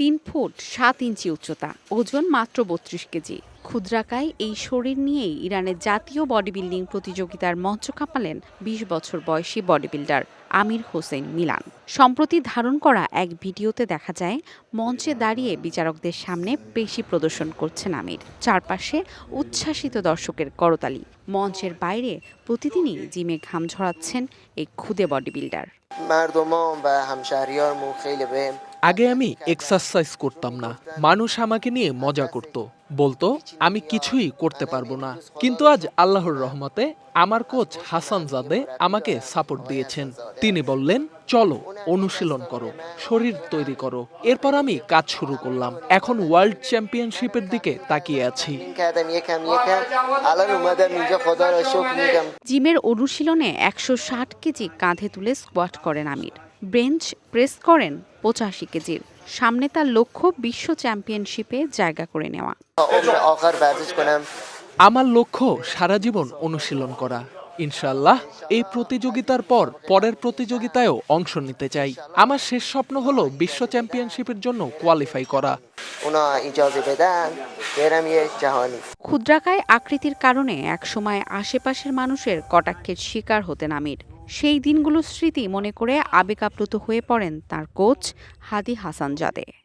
তিন ফুট সাত ইঞ্চি উচ্চতা ওজন মাত্র বত্রিশ কেজি। ক্ষুদ্রাকায় এই শরীর নিয়েই ইরানের জাতীয় বডি বিল্ডিং প্রতিযোগিতার মঞ্চ কাঁপালেন বিশ বছর বয়সী বডি বিল্ডার আমির হোসেন মিলান। সম্প্রতি ধারণ করা এক ভিডিওতে দেখা যায় মঞ্চে দাঁড়িয়ে বিচারকদের সামনে পেশি প্রদর্শন করছেন আমির। চারপাশে উচ্ছ্বাসিত দর্শকের করতালি। মঞ্চের বাইরে প্রতিদিনই জিমে ঘাম ঝরাচ্ছেন এই ক্ষুদে বডি বিল্ডার আগে আমি এক্সারসাইজ করতাম না। মানুষ আমাকে নিয়ে মজা করত। বলতো, আমি কিছুই করতে পারব না। কিন্তু আজ আল্লাহর রহমতে আমার কোচ হাসান জাদে আমাকে সাপোর্ট দিয়েছেন। তিনি বললেন, চলো, অনুশীলন করো, শরীর তৈরি করো। এরপর আমি কাজ শুরু করলাম। এখন ওয়ার্ল্ড চ্যাম্পিয়নশিপের দিকে তাকিয়ে আছি। জিমের অনুশীলনে একশো ষাট কেজি কাঁধে তুলে স্কোয়াট করেন আমির। বেঞ্চ প্রেস করেন পঁচাশি কেজির। সামনে তার লক্ষ্য বিশ্ব চ্যাম্পিয়নশিপে জায়গা করে নেওয়া। আমার লক্ষ্য সারা জীবন অনুশীলন করা। ইনশাল্লাহ এই প্রতিযোগিতার পর পরের প্রতিযোগিতায়ও অংশ নিতে চাই। আমার শেষ স্বপ্ন হলো বিশ্ব চ্যাম্পিয়নশিপের জন্য কোয়ালিফাই করা। ক্ষুদ্রাকায় আকৃতির কারণে একসময় আশেপাশের মানুষের কটাক্ষের শিকার হতেন আমির। সেই দিনগুলোর স্মৃতি মনে করে আবেগ আপ্লুত হয়ে পড়েন তার কোচ হাদি হাসান জাদে